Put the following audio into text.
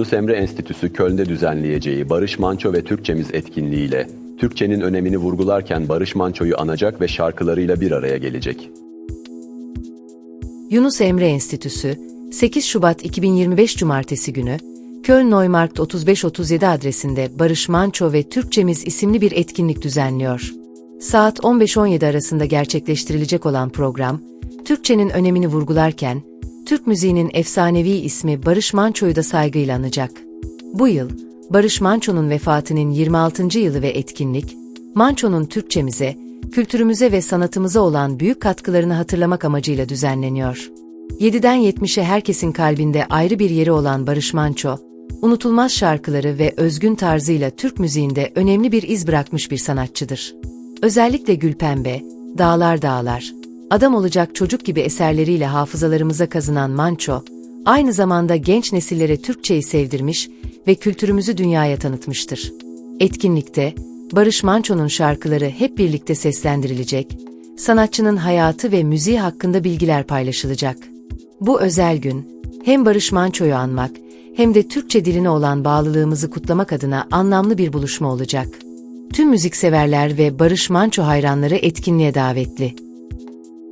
Yunus Emre Enstitüsü Köln'de düzenleyeceği Barış Manço ve Türkçemiz etkinliğiyle Türkçenin önemini vurgularken Barış Manço'yu anacak ve şarkılarıyla bir araya gelecek. Yunus Emre Enstitüsü, 8 Şubat 2025 Cumartesi günü, Köln Neumarkt 3537 adresinde Barış Manço ve Türkçemiz isimli bir etkinlik düzenliyor. Saat 15-17 arasında gerçekleştirilecek olan program, Türkçenin önemini vurgularken, Türk müziğinin efsanevi ismi Barış Manço'yu da saygıyla anacak. Bu yıl, Barış Manço'nun vefatının 26. yılı ve etkinlik, Manço'nun Türkçemize, kültürümüze ve sanatımıza olan büyük katkılarını hatırlamak amacıyla düzenleniyor. 7'den 70'e herkesin kalbinde ayrı bir yeri olan Barış Manço, unutulmaz şarkıları ve özgün tarzıyla Türk müziğinde önemli bir iz bırakmış bir sanatçıdır. Özellikle Gülpembe, Dağlar Dağlar, Adam Olacak Çocuk gibi eserleriyle hafızalarımıza kazınan Manço, aynı zamanda genç nesillere Türkçeyi sevdirmiş ve kültürümüzü dünyaya tanıtmıştır. Etkinlikte, Barış Manço'nun şarkıları hep birlikte seslendirilecek, sanatçının hayatı ve müziği hakkında bilgiler paylaşılacak. Bu özel gün, hem Barış Manço'yu anmak, hem de Türkçe diline olan bağlılığımızı kutlamak adına anlamlı bir buluşma olacak. Tüm müzikseverler ve Barış Manço hayranları etkinliğe davetli.